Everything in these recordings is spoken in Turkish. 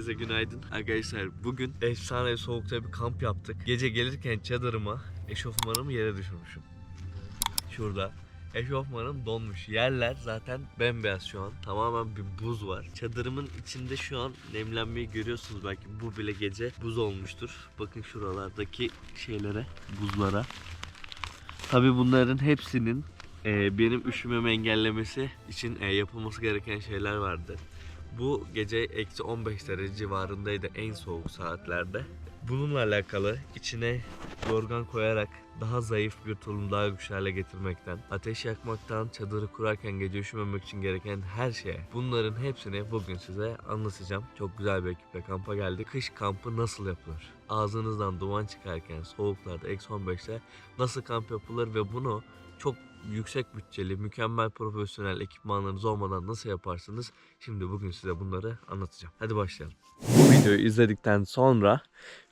herkese günaydın. Arkadaşlar bugün efsane soğukta bir kamp yaptık. Gece gelirken çadırıma eşofmanımı yere düşürmüşüm. Şurada. Eşofmanım donmuş. Yerler zaten bembeyaz şu an. Tamamen bir buz var. Çadırımın içinde şu an nemlenmeyi görüyorsunuz belki. Bu bile gece buz olmuştur. Bakın şuralardaki şeylere, buzlara. Tabi bunların hepsinin e, benim üşümemi engellemesi için e, yapılması gereken şeyler vardı. Bu gece eksi 15 derece civarındaydı en soğuk saatlerde. Bununla alakalı içine yorgan koyarak daha zayıf bir tulum daha güçlü hale getirmekten, ateş yakmaktan, çadırı kurarken gece üşümemek için gereken her şeye. Bunların hepsini bugün size anlatacağım. Çok güzel bir ekiple kampa geldik. Kış kampı nasıl yapılır? Ağzınızdan duman çıkarken soğuklarda eksi 15'te nasıl kamp yapılır ve bunu çok yüksek bütçeli, mükemmel profesyonel ekipmanlarınız olmadan nasıl yaparsınız? Şimdi bugün size bunları anlatacağım. Hadi başlayalım. Bu videoyu izledikten sonra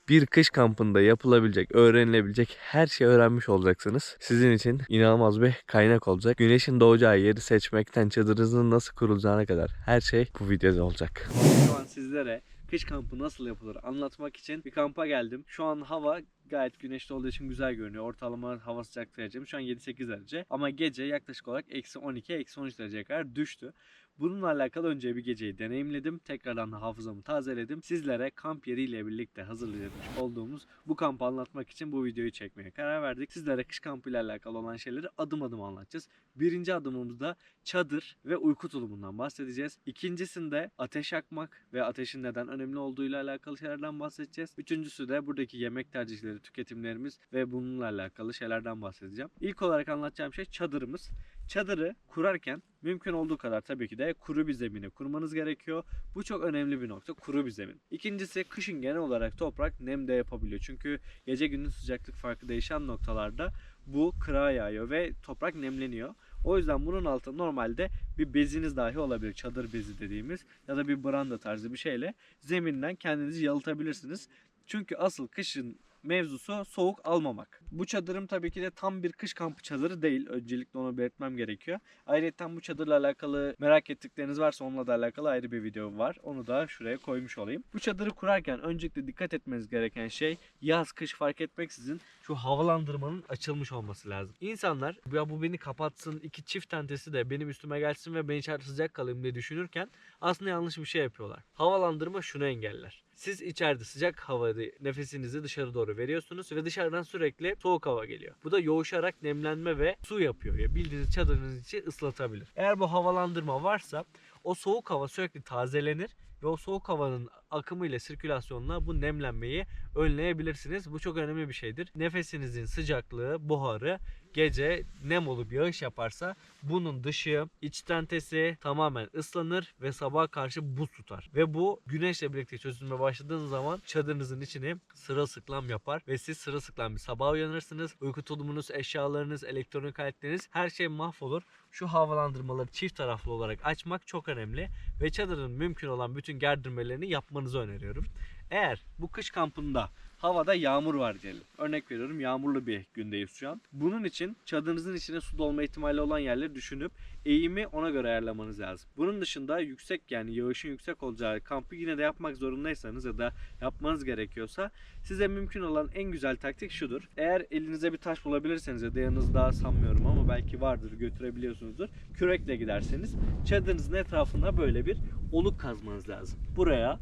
bir kış kampında yapılabilecek, öğrenilebilecek her şeyi öğrenmiş olacaksınız. Sizin için inanılmaz bir kaynak olacak. Güneşin doğacağı yeri seçmekten çadırınızın nasıl kurulacağına kadar her şey bu videoda olacak. Şu an sizlere kış kampı nasıl yapılır anlatmak için bir kampa geldim. Şu an hava gayet güneşli olduğu için güzel görünüyor. Ortalama hava sıcaklığı derecemiz şu an 7-8 derece. Ama gece yaklaşık olarak eksi 12, eksi 13 dereceye kadar düştü. Bununla alakalı önce bir geceyi deneyimledim. Tekrardan da hafızamı tazeledim. Sizlere kamp yeriyle birlikte hazırlamış olduğumuz bu kampı anlatmak için bu videoyu çekmeye karar verdik. Sizlere kış kampı ile alakalı olan şeyleri adım adım anlatacağız. Birinci adımımızda çadır ve uyku tulumundan bahsedeceğiz. İkincisinde ateş yakmak ve ateşin neden önemli olduğuyla alakalı şeylerden bahsedeceğiz. Üçüncüsü de buradaki yemek tercihleri, tüketimlerimiz ve bununla alakalı şeylerden bahsedeceğim. İlk olarak anlatacağım şey çadırımız. Çadırı kurarken mümkün olduğu kadar tabii ki de kuru bir zemine kurmanız gerekiyor. Bu çok önemli bir nokta kuru bir zemin. İkincisi kışın genel olarak toprak nem de yapabiliyor. Çünkü gece gündüz sıcaklık farkı değişen noktalarda bu kırağa yağıyor ve toprak nemleniyor. O yüzden bunun altında normalde bir beziniz dahi olabilir. Çadır bezi dediğimiz ya da bir branda tarzı bir şeyle zeminden kendinizi yalıtabilirsiniz. Çünkü asıl kışın mevzusu soğuk almamak. Bu çadırım tabii ki de tam bir kış kampı çadırı değil. Öncelikle onu belirtmem gerekiyor. Ayrıca bu çadırla alakalı merak ettikleriniz varsa onunla da alakalı ayrı bir video var. Onu da şuraya koymuş olayım. Bu çadırı kurarken öncelikle dikkat etmeniz gereken şey yaz kış fark etmeksizin şu havalandırmanın açılmış olması lazım. İnsanlar ya bu beni kapatsın iki çift tentesi de benim üstüme gelsin ve ben içeride sıcak kalayım diye düşünürken aslında yanlış bir şey yapıyorlar. Havalandırma şunu engeller. Siz içeride sıcak havayı nefesinizi dışarı doğru veriyorsunuz ve dışarıdan sürekli soğuk hava geliyor. Bu da yoğuşarak nemlenme ve su yapıyor. Ya bildiğiniz çadırınız içi ıslatabilir. Eğer bu havalandırma varsa o soğuk hava sürekli tazelenir ve o soğuk havanın akımı ile sirkülasyonla bu nemlenmeyi önleyebilirsiniz. Bu çok önemli bir şeydir. Nefesinizin sıcaklığı, buharı gece nem olup yağış yaparsa bunun dışı, iç tentesi tamamen ıslanır ve sabaha karşı buz tutar. Ve bu güneşle birlikte çözülmeye başladığınız zaman çadırınızın içini sırılsıklam yapar ve siz sırılsıklam bir sabah uyanırsınız. Uyku tulumunuz, eşyalarınız, elektronik aletleriniz her şey mahvolur. Şu havalandırmaları çift taraflı olarak açmak çok önemli ve çadırın mümkün olan bütün gerdirmelerini yapmanızı öneriyorum. Eğer bu kış kampında havada yağmur var diyelim. Örnek veriyorum yağmurlu bir gündeyiz şu an. Bunun için çadırınızın içine su dolma ihtimali olan yerleri düşünüp eğimi ona göre ayarlamanız lazım. Bunun dışında yüksek yani yağışın yüksek olacağı kampı yine de yapmak zorundaysanız ya da yapmanız gerekiyorsa size mümkün olan en güzel taktik şudur. Eğer elinize bir taş bulabilirseniz ya da yanınızda sanmıyorum ama belki vardır götürebiliyorsunuzdur. Kürekle giderseniz çadırınızın etrafında böyle bir oluk kazmanız lazım. Buraya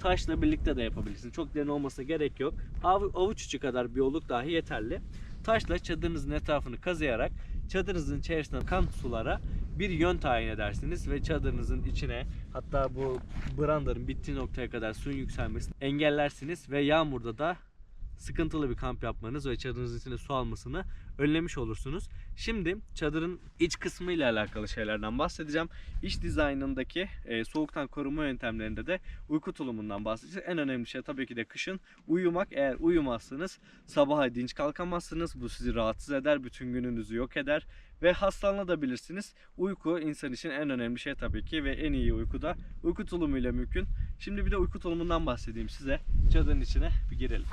taşla birlikte de yapabilirsiniz. Çok derin olmasına gerek yok. Av- Avuç içi kadar bir oluk dahi yeterli. Taşla çadırınızın etrafını kazıyarak çadırınızın içerisine kan sulara bir yön tayin edersiniz ve çadırınızın içine hatta bu brandanın bittiği noktaya kadar suyun yükselmesini engellersiniz ve yağmurda da sıkıntılı bir kamp yapmanız ve çadırınızın içine su almasını önlemiş olursunuz. Şimdi çadırın iç kısmı ile alakalı şeylerden bahsedeceğim. İç dizaynındaki e, soğuktan koruma yöntemlerinde de uyku tulumundan bahsedeceğiz. En önemli şey tabii ki de kışın uyumak. Eğer uyumazsınız sabaha dinç kalkamazsınız. Bu sizi rahatsız eder, bütün gününüzü yok eder ve hastalanabilirsiniz. Uyku insan için en önemli şey tabii ki ve en iyi uyku da uyku tulumuyla mümkün. Şimdi bir de uyku tulumundan bahsedeyim size. Çadırın içine bir girelim.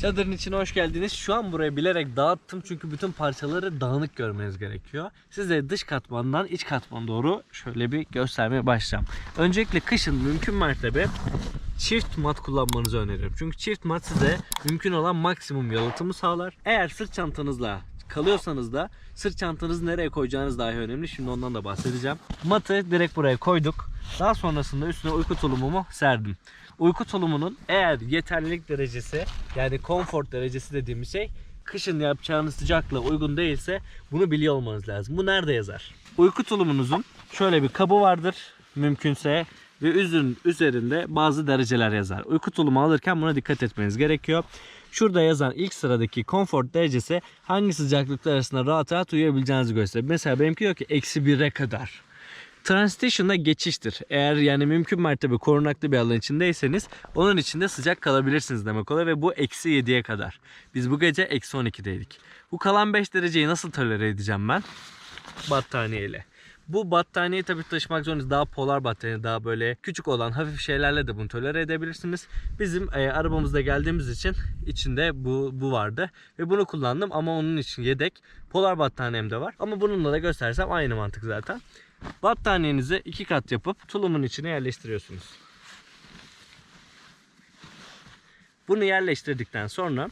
Çadırın içine hoş geldiniz. Şu an burayı bilerek dağıttım çünkü bütün parçaları dağınık görmeniz gerekiyor. Size dış katmandan iç katmana doğru şöyle bir göstermeye başlayacağım. Öncelikle kışın mümkün mertebe çift mat kullanmanızı öneririm. Çünkü çift mat size mümkün olan maksimum yalıtımı sağlar. Eğer sırt çantanızla kalıyorsanız da sırt çantanızı nereye koyacağınız dahi önemli. Şimdi ondan da bahsedeceğim. Matı direkt buraya koyduk. Daha sonrasında üstüne uyku tulumumu serdim. Uyku tulumunun eğer yeterlilik derecesi yani konfor derecesi dediğimiz şey kışın yapacağınız sıcaklığa uygun değilse bunu biliyor olmanız lazım. Bu nerede yazar? Uyku tulumunuzun şöyle bir kabı vardır mümkünse ve üzün üzerinde bazı dereceler yazar. Uyku tulumu alırken buna dikkat etmeniz gerekiyor. Şurada yazan ilk sıradaki konfor derecesi hangi sıcaklıklar arasında rahat rahat uyuyabileceğinizi gösterir. Mesela benimki diyor ki eksi 1'e kadar. Transition'da geçiştir. Eğer yani mümkün mertebe korunaklı bir alan içindeyseniz onun içinde sıcak kalabilirsiniz demek oluyor ve bu eksi 7'ye kadar. Biz bu gece eksi 12'deydik. Bu kalan 5 dereceyi nasıl tolere edeceğim ben? Battaniyeyle. Bu battaniyeyi tabii taşımak zorundayız. Daha polar battaniye, daha böyle küçük olan hafif şeylerle de bunu tolere edebilirsiniz. Bizim e, arabamızda geldiğimiz için içinde bu, bu vardı. Ve bunu kullandım ama onun için yedek polar battaniyem de var. Ama bununla da göstersem aynı mantık zaten. Battaniyenizi iki kat yapıp tulumun içine yerleştiriyorsunuz. Bunu yerleştirdikten sonra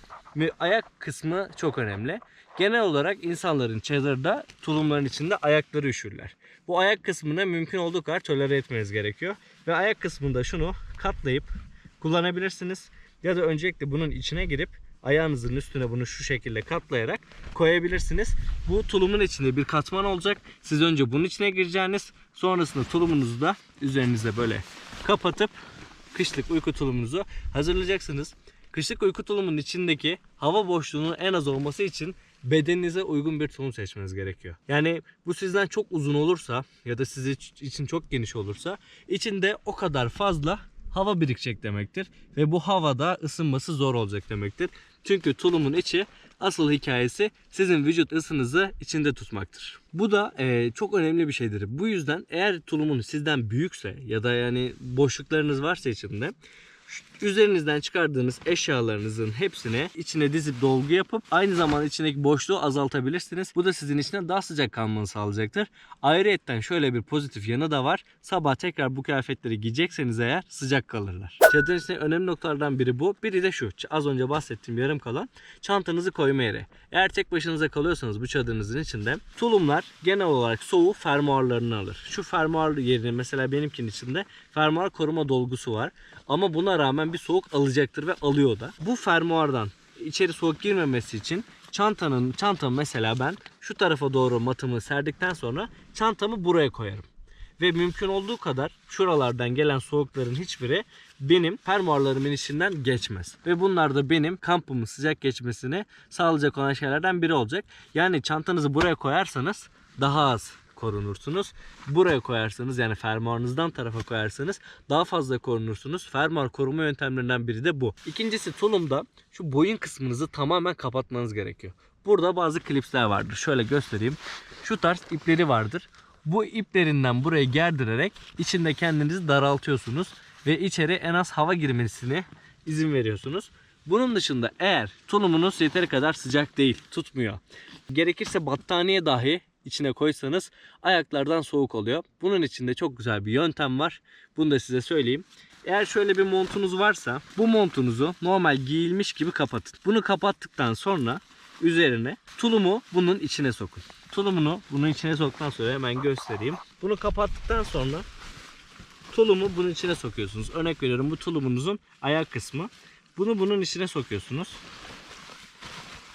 ayak kısmı çok önemli. Genel olarak insanların çadırda tulumların içinde ayakları üşürler. Bu ayak kısmını mümkün olduğu kadar tolere etmeniz gerekiyor. Ve ayak kısmında şunu katlayıp kullanabilirsiniz. Ya da öncelikle bunun içine girip ayağınızın üstüne bunu şu şekilde katlayarak koyabilirsiniz. Bu tulumun içinde bir katman olacak. Siz önce bunun içine gireceğiniz. Sonrasında tulumunuzu da üzerinize böyle kapatıp kışlık uyku tulumunuzu hazırlayacaksınız. Kışlık uyku tulumunun içindeki hava boşluğunun en az olması için bedeninize uygun bir tulum seçmeniz gerekiyor. Yani bu sizden çok uzun olursa ya da sizi için çok geniş olursa içinde o kadar fazla hava birikecek demektir. Ve bu havada ısınması zor olacak demektir. Çünkü tulumun içi asıl hikayesi sizin vücut ısınızı içinde tutmaktır. Bu da e, çok önemli bir şeydir. Bu yüzden eğer tulumun sizden büyükse ya da yani boşluklarınız varsa içinde üzerinizden çıkardığınız eşyalarınızın hepsine içine dizip dolgu yapıp aynı zamanda içindeki boşluğu azaltabilirsiniz. Bu da sizin içine daha sıcak kalmanı sağlayacaktır. Ayrıyetten şöyle bir pozitif yanı da var. Sabah tekrar bu kıyafetleri giyecekseniz eğer sıcak kalırlar. Çadırın içinde önemli noktalardan biri bu. Biri de şu. Az önce bahsettiğim yarım kalan çantanızı koyma yeri. Eğer tek başınıza kalıyorsanız bu çadırınızın içinde tulumlar genel olarak soğuğu fermuarlarını alır. Şu fermuar yerine mesela benimkinin içinde fermuar koruma dolgusu var. Ama buna rağmen bir soğuk alacaktır ve alıyor da. Bu fermuardan içeri soğuk girmemesi için çantanın çantamı mesela ben şu tarafa doğru matımı serdikten sonra çantamı buraya koyarım. Ve mümkün olduğu kadar şuralardan gelen soğukların hiçbiri benim fermuarlarımın içinden geçmez. Ve bunlar da benim kampımın sıcak geçmesini sağlayacak olan şeylerden biri olacak. Yani çantanızı buraya koyarsanız daha az korunursunuz. Buraya koyarsanız yani fermuarınızdan tarafa koyarsanız daha fazla korunursunuz. Fermuar koruma yöntemlerinden biri de bu. İkincisi tulumda şu boyun kısmınızı tamamen kapatmanız gerekiyor. Burada bazı klipsler vardır. Şöyle göstereyim. Şu tarz ipleri vardır. Bu iplerinden buraya gerdirerek içinde kendinizi daraltıyorsunuz ve içeri en az hava girmesine izin veriyorsunuz. Bunun dışında eğer tulumunuz yeteri kadar sıcak değil, tutmuyor. Gerekirse battaniye dahi içine koysanız ayaklardan soğuk oluyor. Bunun için de çok güzel bir yöntem var. Bunu da size söyleyeyim. Eğer şöyle bir montunuz varsa bu montunuzu normal giyilmiş gibi kapatın. Bunu kapattıktan sonra üzerine tulumu bunun içine sokun. Tulumunu bunun içine soktuktan sonra hemen göstereyim. Bunu kapattıktan sonra tulumu bunun içine sokuyorsunuz. Örnek veriyorum bu tulumunuzun ayak kısmı. Bunu bunun içine sokuyorsunuz.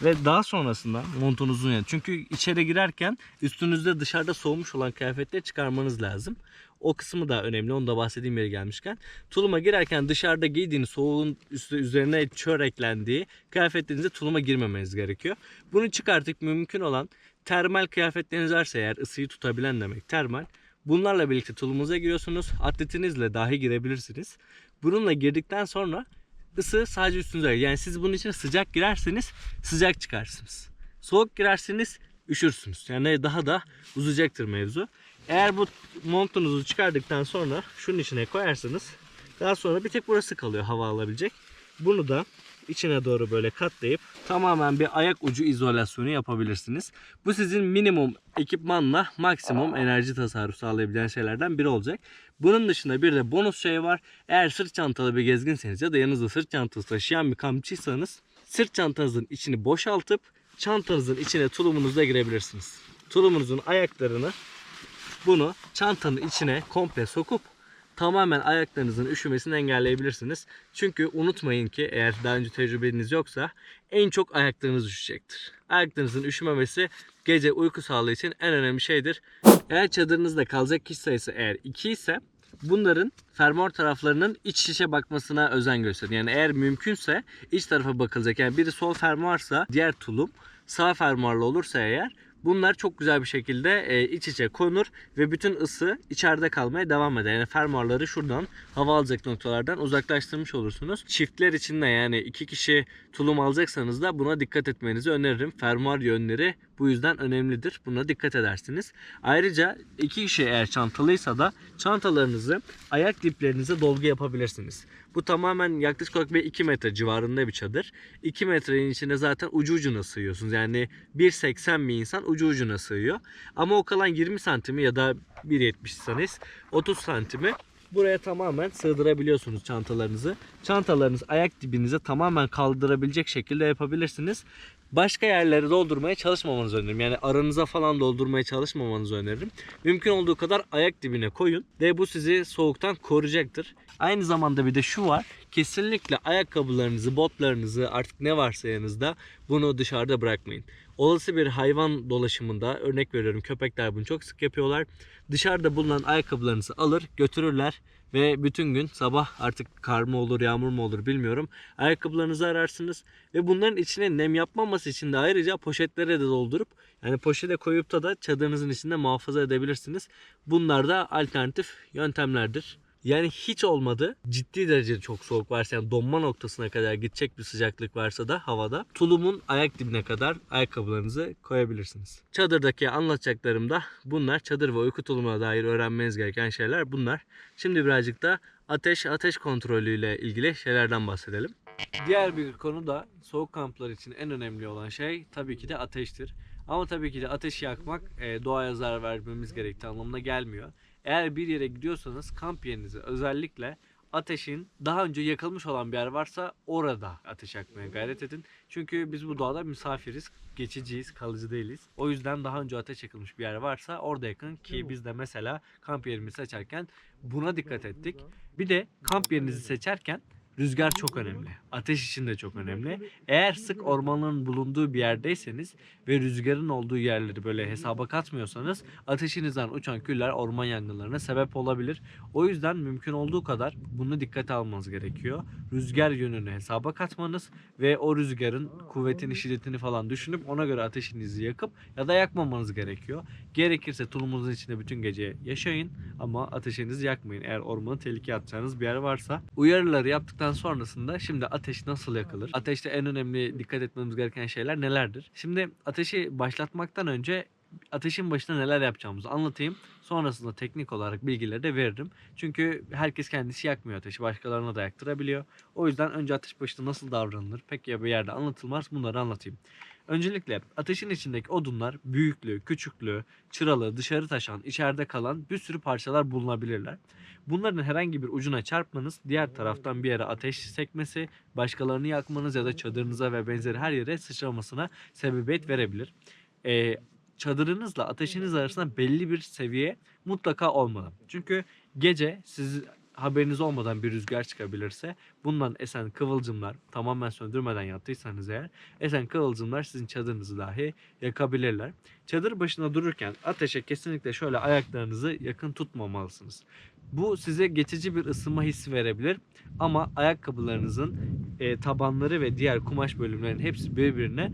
Ve daha sonrasında montunuzun yanı. Çünkü içeri girerken üstünüzde dışarıda soğumuş olan kıyafetleri çıkarmanız lazım. O kısmı da önemli. Onu da bahsettiğim yere gelmişken. Tuluma girerken dışarıda giydiğiniz soğuğun üstü üzerine çör eklendiği kıyafetlerinize tuluma girmemeniz gerekiyor. Bunu çıkartıp mümkün olan termal kıyafetleriniz varsa eğer ısıyı tutabilen demek termal. Bunlarla birlikte tulumunuza giriyorsunuz. Atletinizle dahi girebilirsiniz. Bununla girdikten sonra ısı sadece üstünüze. Yani siz bunun içine sıcak girerseniz sıcak çıkarsınız. Soğuk girerseniz üşürsünüz. Yani daha da uzayacaktır mevzu. Eğer bu montunuzu çıkardıktan sonra şunun içine koyarsanız daha sonra bir tek burası kalıyor hava alabilecek. Bunu da içine doğru böyle katlayıp tamamen bir ayak ucu izolasyonu yapabilirsiniz. Bu sizin minimum ekipmanla maksimum enerji tasarrufu sağlayabilen şeylerden biri olacak. Bunun dışında bir de bonus şey var. Eğer sırt çantalı bir gezginseniz ya da yanınızda sırt çantası taşıyan bir kampçıysanız sırt çantanızın içini boşaltıp çantanızın içine tulumunuzla girebilirsiniz. Tulumunuzun ayaklarını bunu çantanın içine komple sokup tamamen ayaklarınızın üşümesini engelleyebilirsiniz. Çünkü unutmayın ki eğer daha önce tecrübeniz yoksa en çok ayaklarınız üşüyecektir. Ayaklarınızın üşümemesi gece uyku sağlığı için en önemli şeydir. Eğer çadırınızda kalacak kişi sayısı eğer 2 ise bunların fermuar taraflarının iç şişe bakmasına özen gösterin. Yani eğer mümkünse iç tarafa bakılacak. Yani biri sol fermuarsa diğer tulum sağ fermuarlı olursa eğer bunlar çok güzel bir şekilde e, iç içe konur ve bütün ısı içeride kalmaya devam eder. Yani fermuarları şuradan hava alacak noktalardan uzaklaştırmış olursunuz. Çiftler için de yani iki kişi tulum alacaksanız da buna dikkat etmenizi öneririm. Fermuar yönleri bu yüzden önemlidir. Buna dikkat edersiniz. Ayrıca iki kişi eğer çantalıysa da çantalarınızı ayak diplerinize dolgu yapabilirsiniz. Bu tamamen yaklaşık olarak bir 2 metre civarında bir çadır. 2 metrenin içine zaten ucu ucuna sığıyorsunuz. Yani 1.80 bir insan ucu ucuna sığıyor. Ama o kalan 20 santimi ya da 1.70'seniz 30 santimi buraya tamamen sığdırabiliyorsunuz çantalarınızı. Çantalarınız ayak dibinize tamamen kaldırabilecek şekilde yapabilirsiniz. Başka yerleri doldurmaya çalışmamanızı öneririm. Yani aranıza falan doldurmaya çalışmamanızı öneririm. Mümkün olduğu kadar ayak dibine koyun ve bu sizi soğuktan koruyacaktır. Aynı zamanda bir de şu var. Kesinlikle ayakkabılarınızı, botlarınızı artık ne varsa yanınızda bunu dışarıda bırakmayın. Olası bir hayvan dolaşımında örnek veriyorum köpekler bunu çok sık yapıyorlar. Dışarıda bulunan ayakkabılarınızı alır götürürler ve bütün gün sabah artık kar mı olur yağmur mu olur bilmiyorum. Ayakkabılarınızı ararsınız ve bunların içine nem yapmaması için de ayrıca poşetlere de doldurup yani poşete koyup da da çadırınızın içinde muhafaza edebilirsiniz. Bunlar da alternatif yöntemlerdir. Yani hiç olmadı ciddi derecede çok soğuk varsa yani donma noktasına kadar gidecek bir sıcaklık varsa da havada tulumun ayak dibine kadar ayakkabılarınızı koyabilirsiniz. Çadırdaki anlatacaklarım da bunlar. Çadır ve uyku tulumuna dair öğrenmeniz gereken şeyler bunlar. Şimdi birazcık da ateş ateş kontrolüyle ilgili şeylerden bahsedelim. Diğer bir konu da soğuk kamplar için en önemli olan şey tabii ki de ateştir. Ama tabii ki de ateşi yakmak e, doğaya zarar vermemiz gerektiği anlamına gelmiyor. Eğer bir yere gidiyorsanız kamp yerinize özellikle ateşin daha önce yakılmış olan bir yer varsa orada ateş yakmaya gayret edin. Çünkü biz bu doğada misafiriz, geçiciyiz, kalıcı değiliz. O yüzden daha önce ateş yakılmış bir yer varsa orada yakın ki biz de mesela kamp yerimizi seçerken buna dikkat ettik. Bir de kamp yerinizi seçerken rüzgar çok önemli. Ateş için de çok önemli. Eğer sık ormanların bulunduğu bir yerdeyseniz ve rüzgarın olduğu yerleri böyle hesaba katmıyorsanız ateşinizden uçan küller orman yangınlarına sebep olabilir. O yüzden mümkün olduğu kadar bunu dikkate almanız gerekiyor. Rüzgar yönünü hesaba katmanız ve o rüzgarın kuvvetini, şiddetini falan düşünüp ona göre ateşinizi yakıp ya da yakmamanız gerekiyor. Gerekirse tulumunuzun içinde bütün gece yaşayın ama ateşinizi yakmayın. Eğer ormanı tehlikeye atacağınız bir yer varsa. Uyarıları yaptıktan sonrasında şimdi ateş nasıl yakılır? Ateşte en önemli dikkat etmemiz gereken şeyler nelerdir? Şimdi ateşi başlatmaktan önce ateşin başında neler yapacağımızı anlatayım. Sonrasında teknik olarak bilgileri de veririm. Çünkü herkes kendisi yakmıyor ateşi. Başkalarına da yaktırabiliyor. O yüzden önce ateş başında nasıl davranılır pek ya bir yerde anlatılmaz. Bunları anlatayım. Öncelikle ateşin içindeki odunlar büyüklüğü, küçüklüğü, çıralı, dışarı taşan, içeride kalan bir sürü parçalar bulunabilirler. Bunların herhangi bir ucuna çarpmanız diğer taraftan bir yere ateş sekmesi, başkalarını yakmanız ya da çadırınıza ve benzeri her yere sıçramasına sebebiyet verebilir. Ee, çadırınızla ateşiniz arasında belli bir seviye mutlaka olmalı. Çünkü gece siz haberiniz olmadan bir rüzgar çıkabilirse bundan esen kıvılcımlar tamamen söndürmeden yattıysanız eğer esen kıvılcımlar sizin çadırınızı dahi yakabilirler. Çadır başında dururken ateşe kesinlikle şöyle ayaklarınızı yakın tutmamalısınız. Bu size geçici bir ısınma hissi verebilir ama ayakkabılarınızın e, tabanları ve diğer kumaş bölümlerinin hepsi birbirine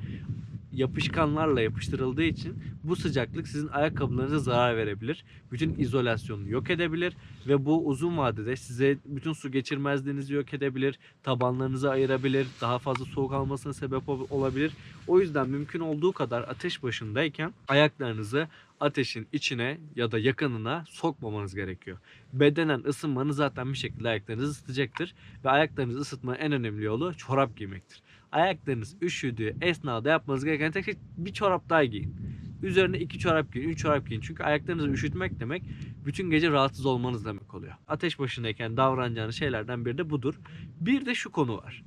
yapışkanlarla yapıştırıldığı için bu sıcaklık sizin ayakkabılarınıza zarar verebilir. Bütün izolasyonu yok edebilir ve bu uzun vadede size bütün su geçirmezliğinizi yok edebilir. Tabanlarınızı ayırabilir. Daha fazla soğuk almasına sebep ol- olabilir. O yüzden mümkün olduğu kadar ateş başındayken ayaklarınızı ateşin içine ya da yakınına sokmamanız gerekiyor. Bedenen ısınmanız zaten bir şekilde ayaklarınızı ısıtacaktır. Ve ayaklarınızı ısıtmanın en önemli yolu çorap giymektir. Ayaklarınız üşüdüğü esnada yapmanız gereken tek şey bir çorap daha giyin. Üzerine iki çorap giyin, üç çorap giyin. Çünkü ayaklarınızı üşütmek demek bütün gece rahatsız olmanız demek oluyor. Ateş başındayken davranacağınız şeylerden biri de budur. Bir de şu konu var.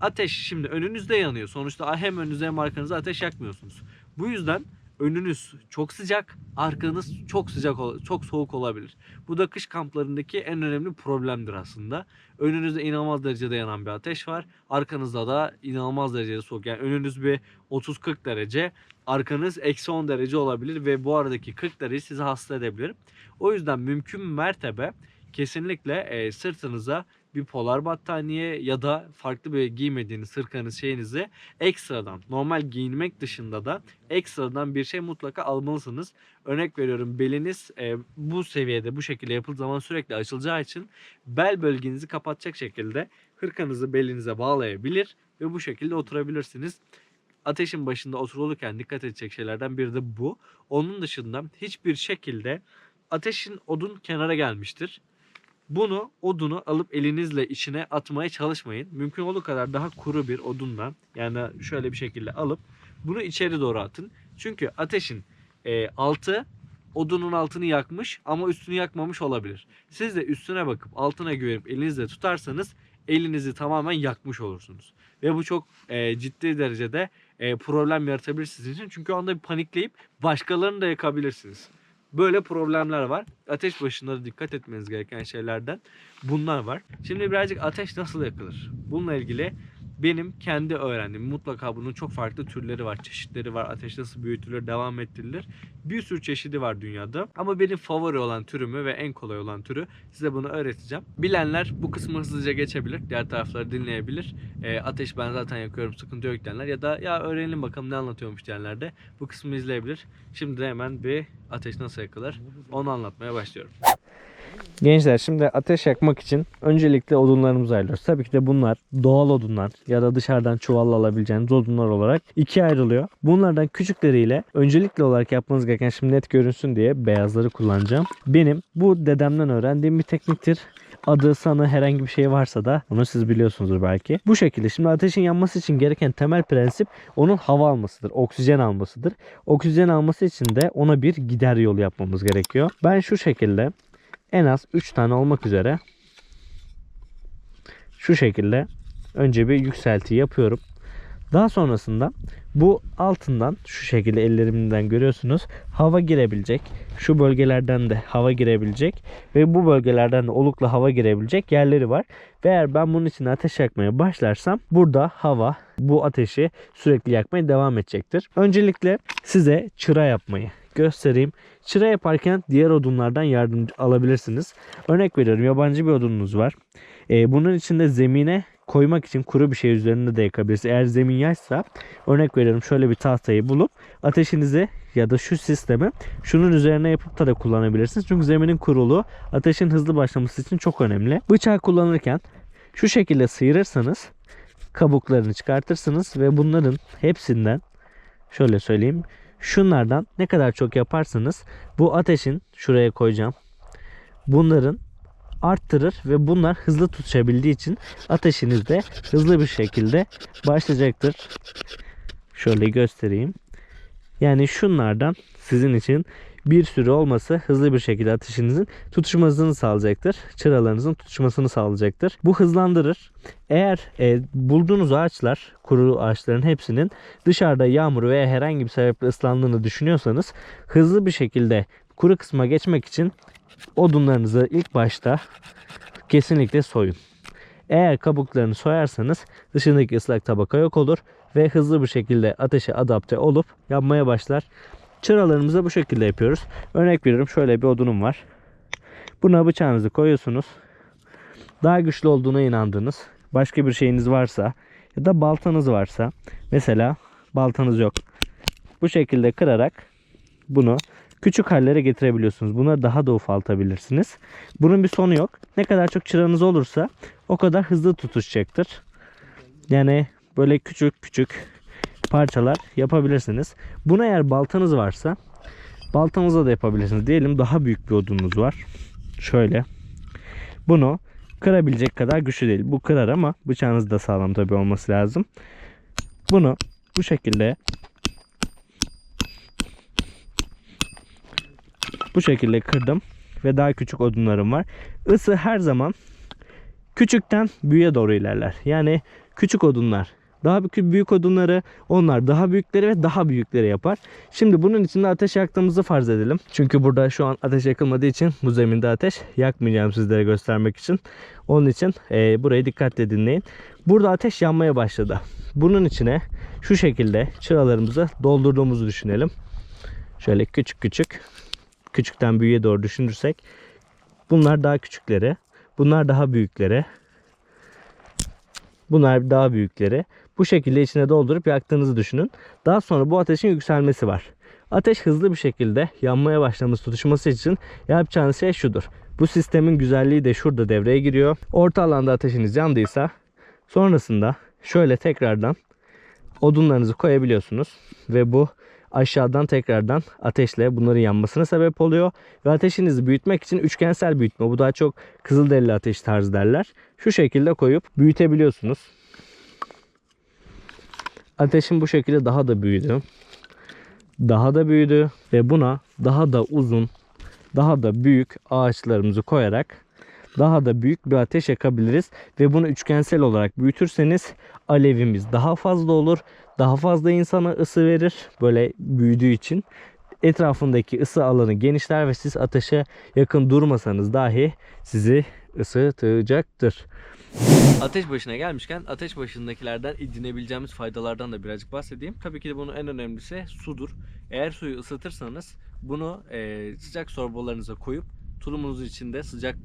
Ateş şimdi önünüzde yanıyor. Sonuçta hem önünüze hem arkanıza ateş yakmıyorsunuz. Bu yüzden önünüz çok sıcak, arkanız çok sıcak, çok soğuk olabilir. Bu da kış kamplarındaki en önemli problemdir aslında. Önünüzde inanılmaz derecede yanan bir ateş var. Arkanızda da inanılmaz derecede soğuk. Yani önünüz bir 30-40 derece, arkanız eksi 10 derece olabilir ve bu aradaki 40 derece sizi hasta edebilir. O yüzden mümkün mertebe kesinlikle sırtınıza bir polar battaniye ya da farklı bir giymediğiniz sırkanız şeyinizi ekstradan normal giyinmek dışında da ekstradan bir şey mutlaka almalısınız. Örnek veriyorum beliniz e, bu seviyede bu şekilde yapıldığı zaman sürekli açılacağı için bel bölgenizi kapatacak şekilde hırkanızı belinize bağlayabilir ve bu şekilde oturabilirsiniz. Ateşin başında oturulurken dikkat edecek şeylerden biri de bu. Onun dışında hiçbir şekilde ateşin odun kenara gelmiştir. Bunu odunu alıp elinizle içine atmaya çalışmayın. Mümkün olduğu kadar daha kuru bir odundan yani şöyle bir şekilde alıp bunu içeri doğru atın. Çünkü ateşin e, altı odunun altını yakmış ama üstünü yakmamış olabilir. Siz de üstüne bakıp altına güvenip elinizle tutarsanız elinizi tamamen yakmış olursunuz. Ve bu çok e, ciddi derecede e, problem yaratabilir sizin için. Çünkü o anda bir panikleyip başkalarını da yakabilirsiniz. Böyle problemler var. Ateş başında da dikkat etmeniz gereken şeylerden bunlar var. Şimdi birazcık ateş nasıl yakılır? Bununla ilgili benim kendi öğrendiğim mutlaka bunun çok farklı türleri var, çeşitleri var. Ateş nasıl büyütülür, devam ettirilir. Bir sürü çeşidi var dünyada. Ama benim favori olan türümü ve en kolay olan türü size bunu öğreteceğim. Bilenler bu kısmı hızlıca geçebilir. Diğer tarafları dinleyebilir. E, ateş ben zaten yakıyorum sıkıntı yok diyenler ya da ya öğrenelim bakalım ne anlatıyormuş diyenler de bu kısmı izleyebilir. Şimdi de hemen bir ateş nasıl yakılır onu anlatmaya başlıyorum. Gençler şimdi ateş yakmak için öncelikle odunlarımızı ayırıyoruz. Tabii ki de bunlar doğal odunlar ya da dışarıdan çuvalla alabileceğiniz odunlar olarak ikiye ayrılıyor. Bunlardan küçükleriyle öncelikli olarak yapmanız gereken şimdi net görünsün diye beyazları kullanacağım. Benim bu dedemden öğrendiğim bir tekniktir. Adı sanı herhangi bir şey varsa da onu siz biliyorsunuzdur belki. Bu şekilde şimdi ateşin yanması için gereken temel prensip onun hava almasıdır. Oksijen almasıdır. Oksijen alması için de ona bir gider yolu yapmamız gerekiyor. Ben şu şekilde en az 3 tane olmak üzere şu şekilde önce bir yükselti yapıyorum. Daha sonrasında bu altından şu şekilde ellerimden görüyorsunuz hava girebilecek. Şu bölgelerden de hava girebilecek ve bu bölgelerden de olukla hava girebilecek yerleri var. Ve eğer ben bunun için ateş yakmaya başlarsam burada hava bu ateşi sürekli yakmaya devam edecektir. Öncelikle size çıra yapmayı göstereyim. Çıra yaparken diğer odunlardan yardım alabilirsiniz. Örnek veriyorum yabancı bir odununuz var. Ee, bunun içinde zemine koymak için kuru bir şey üzerinde de yakabilirsiniz. Eğer zemin yaşsa örnek veriyorum şöyle bir tahtayı bulup ateşinizi ya da şu sistemi şunun üzerine yapıp da, da kullanabilirsiniz. Çünkü zeminin kuruluğu ateşin hızlı başlaması için çok önemli. Bıçağı kullanırken şu şekilde sıyırırsanız kabuklarını çıkartırsınız ve bunların hepsinden şöyle söyleyeyim şunlardan ne kadar çok yaparsanız bu ateşin şuraya koyacağım. Bunların arttırır ve bunlar hızlı tutuşabildiği için ateşiniz de hızlı bir şekilde başlayacaktır. Şöyle göstereyim. Yani şunlardan sizin için bir sürü olması hızlı bir şekilde ateşinizin tutuşmasını sağlayacaktır. Çıralarınızın tutuşmasını sağlayacaktır. Bu hızlandırır. Eğer e, bulduğunuz ağaçlar, kuru ağaçların hepsinin dışarıda yağmur veya herhangi bir sebeple ıslandığını düşünüyorsanız hızlı bir şekilde kuru kısma geçmek için odunlarınızı ilk başta kesinlikle soyun. Eğer kabuklarını soyarsanız dışındaki ıslak tabaka yok olur ve hızlı bir şekilde ateşe adapte olup yanmaya başlar. Çıralarımızı bu şekilde yapıyoruz. Örnek veriyorum şöyle bir odunum var. Buna bıçağınızı koyuyorsunuz. Daha güçlü olduğuna inandığınız başka bir şeyiniz varsa ya da baltanız varsa mesela baltanız yok. Bu şekilde kırarak bunu küçük hallere getirebiliyorsunuz. Bunları daha da ufaltabilirsiniz. Bunun bir sonu yok. Ne kadar çok çıranız olursa o kadar hızlı tutuşacaktır. Yani böyle küçük küçük parçalar yapabilirsiniz. Buna eğer baltanız varsa baltanızla da yapabilirsiniz. Diyelim daha büyük bir odununuz var. Şöyle. Bunu kırabilecek kadar güçlü değil. Bu kırar ama bıçağınız da sağlam tabi olması lazım. Bunu bu şekilde bu şekilde kırdım ve daha küçük odunlarım var. Isı her zaman küçükten büyüğe doğru ilerler. Yani küçük odunlar daha büyük, odunları onlar daha büyükleri ve daha büyükleri yapar. Şimdi bunun için de ateş yaktığımızı farz edelim. Çünkü burada şu an ateş yakılmadığı için bu zeminde ateş yakmayacağım sizlere göstermek için. Onun için e, burayı dikkatle dinleyin. Burada ateş yanmaya başladı. Bunun içine şu şekilde çıralarımızı doldurduğumuzu düşünelim. Şöyle küçük küçük küçükten büyüğe doğru düşünürsek bunlar daha küçükleri, bunlar daha büyükleri, bunlar daha büyükleri. Bu şekilde içine doldurup yaktığınızı düşünün. Daha sonra bu ateşin yükselmesi var. Ateş hızlı bir şekilde yanmaya başlaması tutuşması için yapacağınız şey şudur. Bu sistemin güzelliği de şurada devreye giriyor. Orta alanda ateşiniz yandıysa sonrasında şöyle tekrardan odunlarınızı koyabiliyorsunuz ve bu aşağıdan tekrardan ateşle bunların yanmasına sebep oluyor. Ve ateşinizi büyütmek için üçgensel büyütme. Bu daha çok kızılderili ateş tarzı derler. Şu şekilde koyup büyütebiliyorsunuz. Ateşin bu şekilde daha da büyüdü. Daha da büyüdü ve buna daha da uzun, daha da büyük ağaçlarımızı koyarak daha da büyük bir ateş yakabiliriz ve bunu üçgensel olarak büyütürseniz alevimiz daha fazla olur. Daha fazla insana ısı verir böyle büyüdüğü için. Etrafındaki ısı alanı genişler ve siz ateşe yakın durmasanız dahi sizi ısıtacaktır. Ateş başına gelmişken ateş başındakilerden edinebileceğimiz faydalardan da birazcık bahsedeyim. Tabii ki de bunun en önemlisi sudur. Eğer suyu ısıtırsanız bunu e, sıcak sorbolarınıza koyup tulumunuz içinde sıcak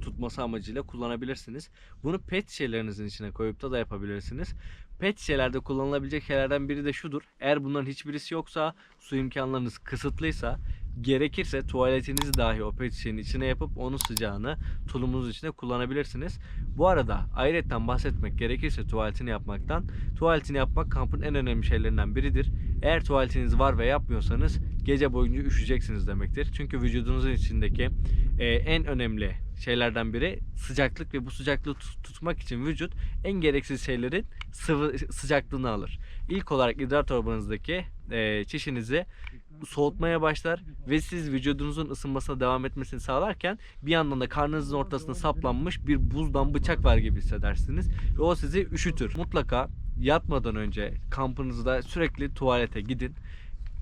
tutması amacıyla kullanabilirsiniz. Bunu pet şişelerinizin içine koyup da da yapabilirsiniz. Pet şişelerde kullanılabilecek şeylerden biri de şudur. Eğer bunların hiçbirisi yoksa, su imkanlarınız kısıtlıysa gerekirse tuvaletinizi dahi o pet içine yapıp onun sıcağını tulumunuz içinde kullanabilirsiniz. Bu arada ayrıca bahsetmek gerekirse tuvaletini yapmaktan. Tuvaletini yapmak kampın en önemli şeylerinden biridir. Eğer tuvaletiniz var ve yapmıyorsanız gece boyunca üşüyeceksiniz demektir. Çünkü vücudunuzun içindeki e, en önemli şeylerden biri sıcaklık ve bu sıcaklığı tut- tutmak için vücut en gereksiz şeylerin sıvı sıcaklığını alır. İlk olarak idrar torbanızdaki e, çişinizi soğutmaya başlar ve siz vücudunuzun ısınmasına devam etmesini sağlarken bir yandan da karnınızın ortasına saplanmış bir buzdan bıçak var gibi hissedersiniz ve o sizi üşütür. Mutlaka yatmadan önce kampınızda sürekli tuvalete gidin.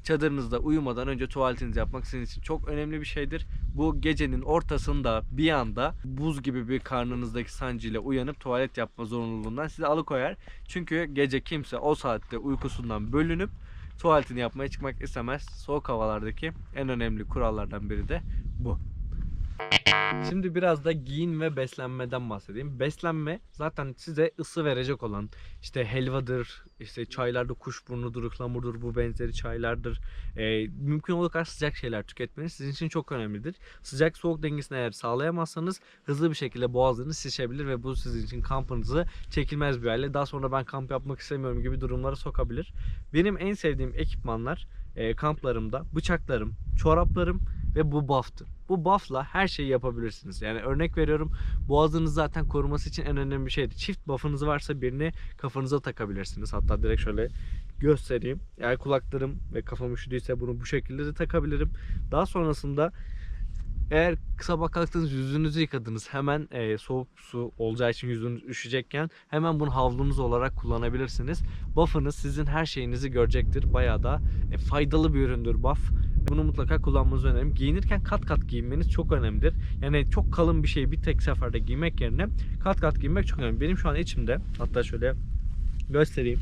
Çadırınızda uyumadan önce tuvaletinizi yapmak sizin için çok önemli bir şeydir. Bu gecenin ortasında bir anda buz gibi bir karnınızdaki sancıyla uyanıp tuvalet yapma zorunluluğundan sizi alıkoyar. Çünkü gece kimse o saatte uykusundan bölünüp tuvaletini yapmaya çıkmak istemez. Soğuk havalardaki en önemli kurallardan biri de bu. Şimdi biraz da giyin ve beslenmeden bahsedeyim. Beslenme zaten size ısı verecek olan işte helvadır, işte çaylarda kuşburnudur, ıhlamurdur bu benzeri çaylardır. Ee, mümkün olduğu kadar sıcak şeyler tüketmeniz sizin için çok önemlidir. Sıcak soğuk dengesini eğer sağlayamazsanız hızlı bir şekilde boğazlarınız şişebilir ve bu sizin için kampınızı çekilmez bir hale. Daha sonra ben kamp yapmak istemiyorum gibi durumlara sokabilir. Benim en sevdiğim ekipmanlar e, kamplarımda bıçaklarım, çoraplarım ve bu buff'tır. Bu buff'la her şeyi yapabilirsiniz. Yani örnek veriyorum boğazınızı zaten koruması için en önemli bir şeydi. Çift buff'ınız varsa birini kafanıza takabilirsiniz. Hatta direkt şöyle göstereyim. Eğer kulaklarım ve kafam üşüdüyse bunu bu şekilde de takabilirim. Daha sonrasında eğer sabah kalktınız yüzünüzü yıkadınız hemen e, soğuk su olacağı için yüzünüz üşüyecekken hemen bunu havlunuz olarak kullanabilirsiniz. Buff'ınız sizin her şeyinizi görecektir. Bayağı da e, faydalı bir üründür buff. Bunu mutlaka kullanmanızı öneririm. Giyinirken kat kat giyinmeniz çok önemlidir. Yani çok kalın bir şeyi bir tek seferde giymek yerine kat kat giymek çok önemli. Benim şu an içimde hatta şöyle göstereyim.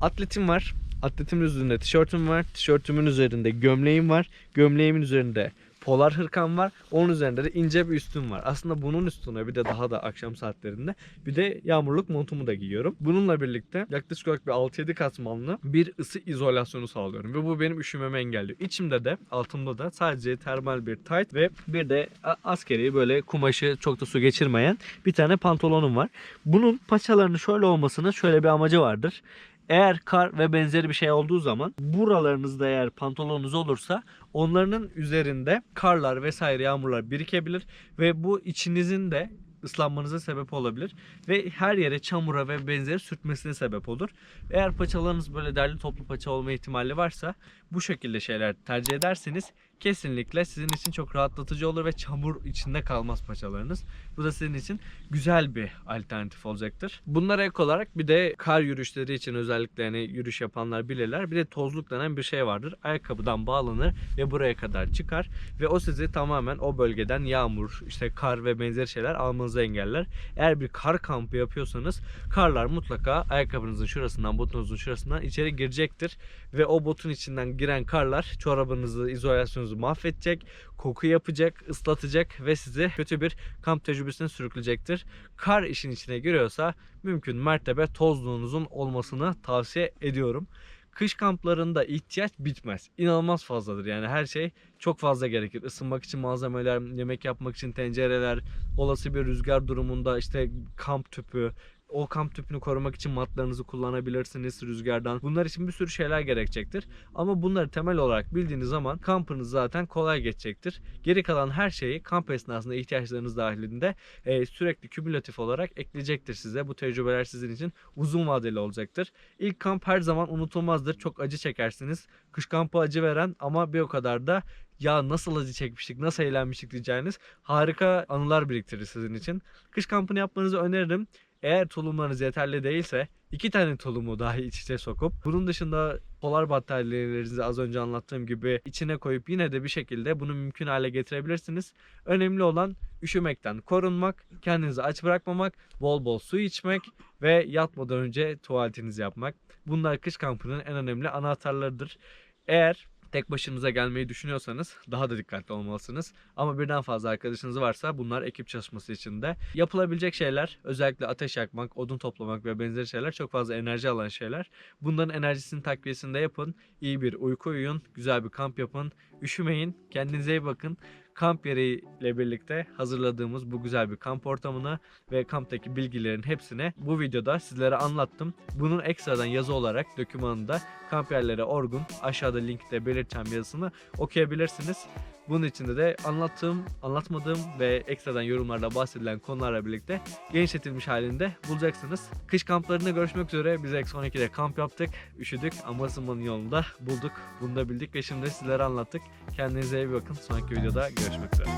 Atletim var. Atletimin üzerinde tişörtüm var. Tişörtümün üzerinde gömleğim var. Gömleğimin üzerinde polar hırkam var. Onun üzerinde de ince bir üstüm var. Aslında bunun üstüne bir de daha da akşam saatlerinde bir de yağmurluk montumu da giyiyorum. Bununla birlikte yaklaşık olarak bir 6-7 katmanlı bir ısı izolasyonu sağlıyorum. Ve bu benim üşümemi engelliyor. İçimde de altımda da sadece termal bir tight ve bir de askeri böyle kumaşı çok da su geçirmeyen bir tane pantolonum var. Bunun paçalarının şöyle olmasının şöyle bir amacı vardır. Eğer kar ve benzeri bir şey olduğu zaman buralarınızda eğer pantolonunuz olursa onların üzerinde karlar vesaire yağmurlar birikebilir ve bu içinizin de ıslanmanıza sebep olabilir ve her yere çamura ve benzeri sürtmesine sebep olur. Eğer paçalarınız böyle derli toplu paça olma ihtimali varsa bu şekilde şeyler tercih ederseniz kesinlikle sizin için çok rahatlatıcı olur ve çamur içinde kalmaz paçalarınız. Bu da sizin için güzel bir alternatif olacaktır. Bunlara ek olarak bir de kar yürüyüşleri için özellikle hani yürüyüş yapanlar bilirler. Bir de tozluk denen bir şey vardır. Ayakkabıdan bağlanır ve buraya kadar çıkar ve o sizi tamamen o bölgeden yağmur, işte kar ve benzeri şeyler almanızı engeller. Eğer bir kar kampı yapıyorsanız karlar mutlaka ayakkabınızın şurasından, botunuzun şurasından içeri girecektir ve o botun içinden giren karlar çorabınızı, izolasyonunuzu mahvedecek, koku yapacak, ıslatacak ve sizi kötü bir kamp tecrübesine sürükleyecektir. Kar işin içine giriyorsa mümkün mertebe tozluğunuzun olmasını tavsiye ediyorum. Kış kamplarında ihtiyaç bitmez. İnanılmaz fazladır yani her şey çok fazla gerekir. Isınmak için malzemeler, yemek yapmak için tencereler, olası bir rüzgar durumunda işte kamp tüpü, o kamp tüpünü korumak için matlarınızı kullanabilirsiniz rüzgardan. Bunlar için bir sürü şeyler gerekecektir. Ama bunları temel olarak bildiğiniz zaman kampınız zaten kolay geçecektir. Geri kalan her şeyi kamp esnasında ihtiyaçlarınız dahilinde e, sürekli kümülatif olarak ekleyecektir size. Bu tecrübeler sizin için uzun vadeli olacaktır. İlk kamp her zaman unutulmazdır. Çok acı çekersiniz. Kış kampı acı veren ama bir o kadar da ya nasıl acı çekmiştik, nasıl eğlenmiştik diyeceğiniz harika anılar biriktirir sizin için. Kış kampını yapmanızı öneririm. Eğer tulumlarınız yeterli değilse iki tane tulumu dahi iç içe sokup bunun dışında polar battaniyelerinizi az önce anlattığım gibi içine koyup yine de bir şekilde bunu mümkün hale getirebilirsiniz. Önemli olan üşümekten korunmak, kendinizi aç bırakmamak, bol bol su içmek ve yatmadan önce tuvaletinizi yapmak. Bunlar kış kampının en önemli anahtarlarıdır. Eğer tek başınıza gelmeyi düşünüyorsanız daha da dikkatli olmalısınız. Ama birden fazla arkadaşınız varsa bunlar ekip çalışması için de yapılabilecek şeyler. Özellikle ateş yakmak, odun toplamak ve benzeri şeyler çok fazla enerji alan şeyler. Bunların enerjisini takviyesinde yapın. İyi bir uyku uyuyun, güzel bir kamp yapın. Üşümeyin, kendinize iyi bakın. Kamp yeriyle birlikte hazırladığımız bu güzel bir kamp ortamını ve kamptaki bilgilerin hepsini bu videoda sizlere anlattım. Bunun ekstradan yazı olarak dokümanında kamp yerleri Orgun aşağıda linkte belirteceğim yazısını okuyabilirsiniz. Bunun içinde de anlattığım, anlatmadığım ve ekstradan yorumlarda bahsedilen konularla birlikte genişletilmiş halinde bulacaksınız. Kış kamplarında görüşmek üzere. Biz Eksi 12'de kamp yaptık, üşüdük ama ısınmanın yolunda bulduk. Bunu da bildik ve şimdi sizlere anlattık. Kendinize iyi bakın. Sonraki videoda görüşmek üzere.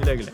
Güle güle.